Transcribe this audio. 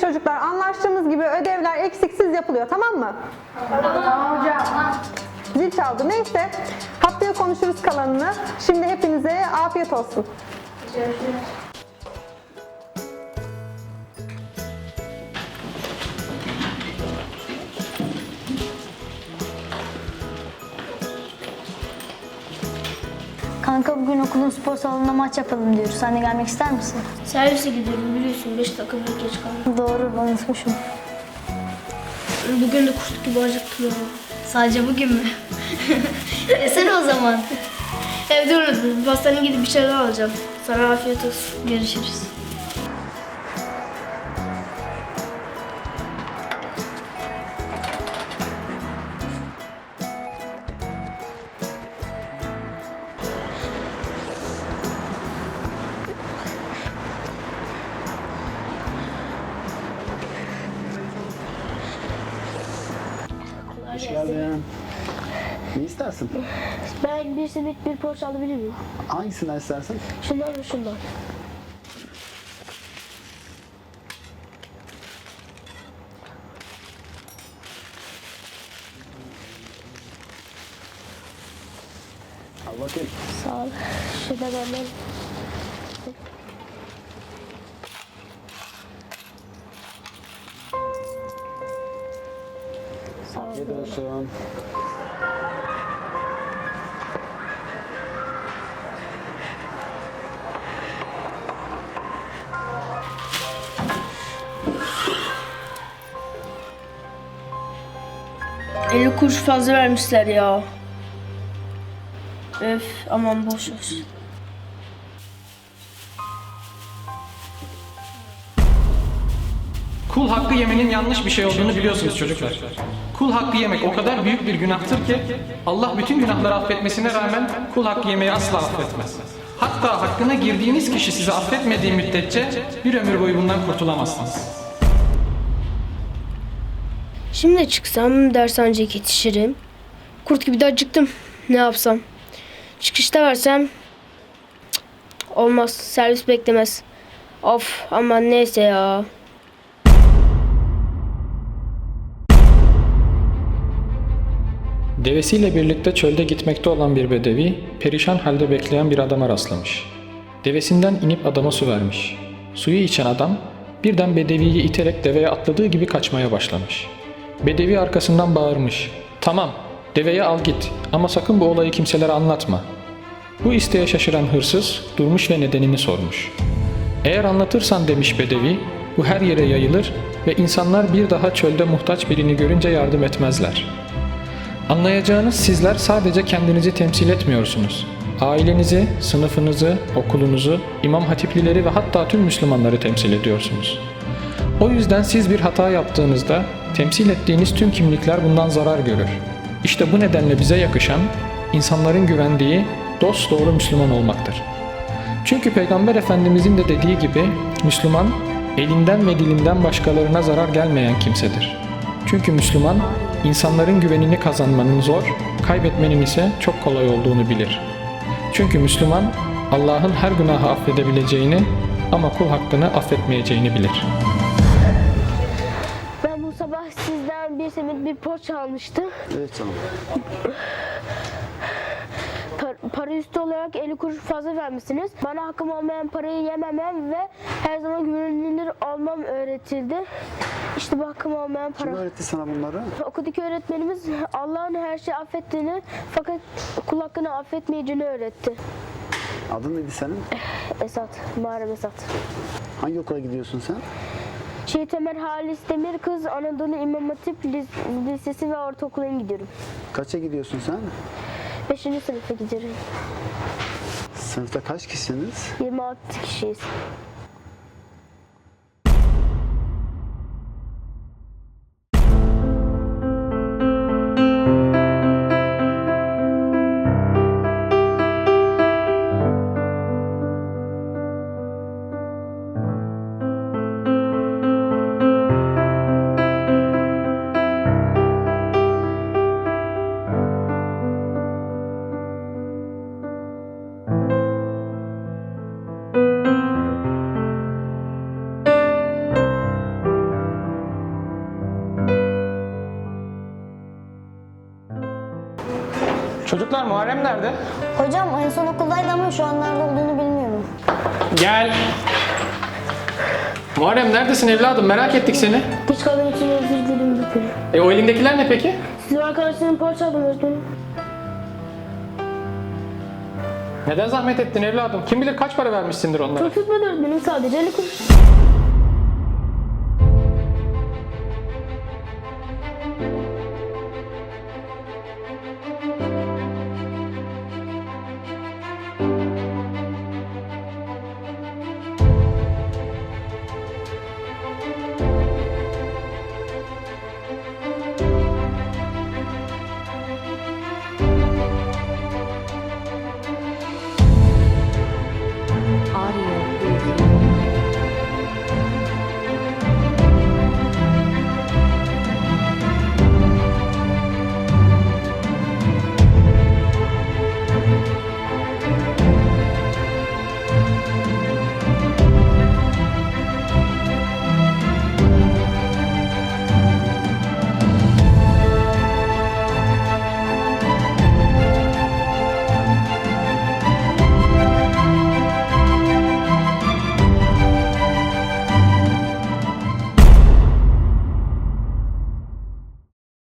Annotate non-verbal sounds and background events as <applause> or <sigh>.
Çocuklar anlaştığımız gibi ödevler eksiksiz yapılıyor tamam mı? Tamam hocam. Zil çaldı. Neyse haftaya konuşuruz kalanını. Şimdi hepinize afiyet olsun. Görüşürüz. Kanka bugün okulun spor salonunda maç yapalım diyoruz. Sen de gelmek ister misin? Servise gidiyorum biliyorsun 5 dakika bir geç kaldım. Doğru, ben unutmuşum. Bugün de kurt gibi acıktım ya. Sadece bugün mü? <laughs> Yesene o zaman. Evde unuttum. Pastaneye gidip bir şeyler alacağım. Sana afiyet olsun. Görüşürüz. Hoş geldin. Ne istersin? Ben bir simit bir poğaça alabilir miyim? Hangisinden istersin? Şundan ve şundan. Al bakayım. Sağ ol. Şurada benden. Afiyet olsun. Elli kuruş fazla vermişler ya. Öf aman boş ver. Kul hakkı yemenin yanlış bir şey olduğunu biliyorsunuz çocuklar. Kul hakkı yemek o kadar büyük bir günahtır ki Allah bütün günahları affetmesine rağmen kul hakkı yemeyi asla affetmez. Hatta hakkına girdiğiniz kişi sizi affetmediği müddetçe bir ömür boyu bundan kurtulamazsınız. Şimdi çıksam dershaneye yetişirim. Kurt gibi de acıktım. Ne yapsam? Çıkışta versem olmaz. Servis beklemez. Of aman neyse ya. Devesiyle birlikte çölde gitmekte olan bir bedevi, perişan halde bekleyen bir adama rastlamış. Devesinden inip adama su vermiş. Suyu içen adam, birden bedeviyi iterek deveye atladığı gibi kaçmaya başlamış. Bedevi arkasından bağırmış. Tamam, deveye al git ama sakın bu olayı kimselere anlatma. Bu isteğe şaşıran hırsız durmuş ve nedenini sormuş. Eğer anlatırsan demiş bedevi, bu her yere yayılır ve insanlar bir daha çölde muhtaç birini görünce yardım etmezler.'' Anlayacağınız sizler sadece kendinizi temsil etmiyorsunuz. Ailenizi, sınıfınızı, okulunuzu, imam hatiplileri ve hatta tüm Müslümanları temsil ediyorsunuz. O yüzden siz bir hata yaptığınızda temsil ettiğiniz tüm kimlikler bundan zarar görür. İşte bu nedenle bize yakışan, insanların güvendiği, dost doğru Müslüman olmaktır. Çünkü Peygamber Efendimizin de dediği gibi Müslüman, elinden ve dilinden başkalarına zarar gelmeyen kimsedir. Çünkü Müslüman, insanların güvenini kazanmanın zor, kaybetmenin ise çok kolay olduğunu bilir. Çünkü Müslüman, Allah'ın her günahı affedebileceğini ama kul hakkını affetmeyeceğini bilir. Ben bu sabah sizden bir simit bir poğaça almıştım. Evet. Par- para üstü olarak 50 kuruş fazla vermişsiniz. Bana hakkım olmayan parayı yememem ve her zaman güvenilir olmam öğretildi. İşte bu hakkım olmayan Kim para. öğretti sana bunları? Okuldaki öğretmenimiz Allah'ın her şeyi affettiğini fakat kul hakkını affetmeyeceğini öğretti. Adın neydi senin? Esat, Muharrem Esat. Hangi okula gidiyorsun sen? Şehit Ömer Halis Demir Kız Anadolu İmam Hatip Lis- Lisesi ve Ortaokulu'na gidiyorum. Kaça gidiyorsun sen? 5. sınıfa gidiyorum. Sınıfta kaç kişisiniz? 26 kişiyiz. Çocuklar Muharrem nerede? Hocam en son okuldaydı ama şu an nerede olduğunu bilmiyorum. Gel. Muharrem neredesin evladım? Merak ettik seni. Geç kaldığım için özür dilerim öğretmenim. E o elindekiler ne peki? Sizin arkadaşlarım parça aldım öğretmenim. Neden zahmet ettin evladım? Kim bilir kaç para vermişsindir onlara? Çok tutmadı öğretmenim sadece 50 kuruş. Audio.